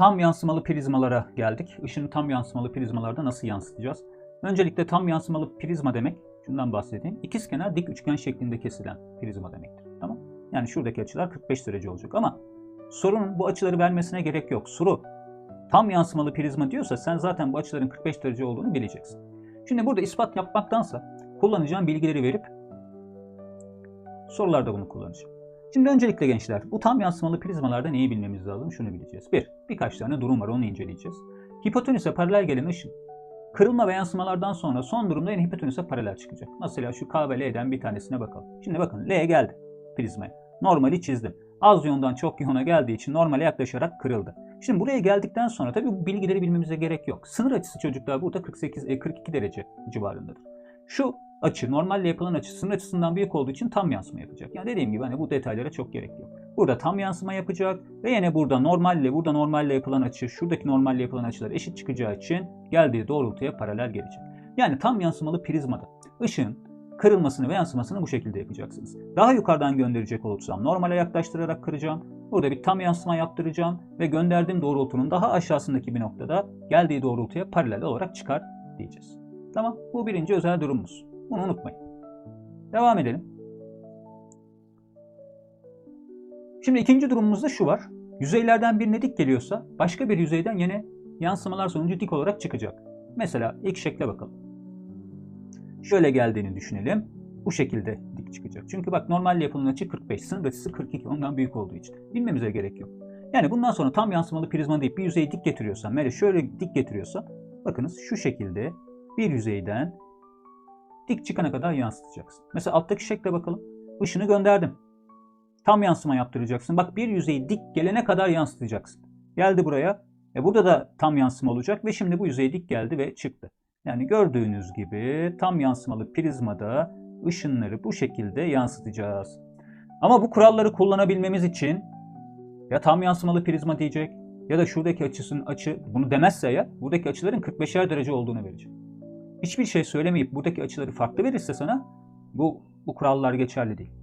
tam yansımalı prizmalara geldik. Işını tam yansımalı prizmalarda nasıl yansıtacağız? Öncelikle tam yansımalı prizma demek, şundan bahsedeyim. İkizkenar dik üçgen şeklinde kesilen prizma demektir. Tamam? Yani şuradaki açılar 45 derece olacak ama sorunun bu açıları vermesine gerek yok. Soru tam yansımalı prizma diyorsa sen zaten bu açıların 45 derece olduğunu bileceksin. Şimdi burada ispat yapmaktansa kullanacağım bilgileri verip sorularda bunu kullanacağım. Şimdi öncelikle gençler bu tam yansımalı prizmalarda neyi bilmemiz lazım? Şunu bileceğiz. Bir, birkaç tane durum var onu inceleyeceğiz. Hipotenüse paralel gelen ışın kırılma ve yansımalardan sonra son durumda yine hipotenüse paralel çıkacak. Mesela şu K ve L'den bir tanesine bakalım. Şimdi bakın L geldi prizmaya. Normali çizdim. Az iyondan çok iyona geldiği için normale yaklaşarak kırıldı. Şimdi buraya geldikten sonra tabii bu bilgileri bilmemize gerek yok. Sınır açısı çocuklar burada 48 e, 42 derece civarındadır. Şu açı normalle yapılan açı sınır açısından büyük olduğu için tam yansıma yapacak. Yani dediğim gibi hani bu detaylara çok gerek yok. Burada tam yansıma yapacak ve yine burada normalle burada normalle yapılan açı şuradaki normalle yapılan açılar eşit çıkacağı için geldiği doğrultuya paralel gelecek. Yani tam yansımalı prizmada ışığın kırılmasını ve yansımasını bu şekilde yapacaksınız. Daha yukarıdan gönderecek olursam normale yaklaştırarak kıracağım. Burada bir tam yansıma yaptıracağım ve gönderdiğim doğrultunun daha aşağısındaki bir noktada geldiği doğrultuya paralel olarak çıkar diyeceğiz. Tamam bu birinci özel durumumuz. Bunu unutmayın. Devam edelim. Şimdi ikinci durumumuzda şu var. Yüzeylerden birine dik geliyorsa başka bir yüzeyden yine yansımalar sonucu dik olarak çıkacak. Mesela ilk şekle bakalım. Şöyle geldiğini düşünelim. Bu şekilde dik çıkacak. Çünkü bak normalde yapılan açı 45, sınır açısı 42 ondan büyük olduğu için. Bilmemize gerek yok. Yani bundan sonra tam yansımalı prizma deyip bir yüzeyi dik getiriyorsam, böyle şöyle dik getiriyorsa bakınız şu şekilde bir yüzeyden dik çıkana kadar yansıtacaksın. Mesela alttaki şekle bakalım. Işını gönderdim. Tam yansıma yaptıracaksın. Bak bir yüzeyi dik gelene kadar yansıtacaksın. Geldi buraya. E burada da tam yansıma olacak ve şimdi bu yüzey dik geldi ve çıktı. Yani gördüğünüz gibi tam yansımalı prizmada ışınları bu şekilde yansıtacağız. Ama bu kuralları kullanabilmemiz için ya tam yansımalı prizma diyecek ya da şuradaki açısının açı bunu demezse ya buradaki açıların 45'er derece olduğunu verecek. Hiçbir şey söylemeyip buradaki açıları farklı verirse sana bu bu kurallar geçerli değil.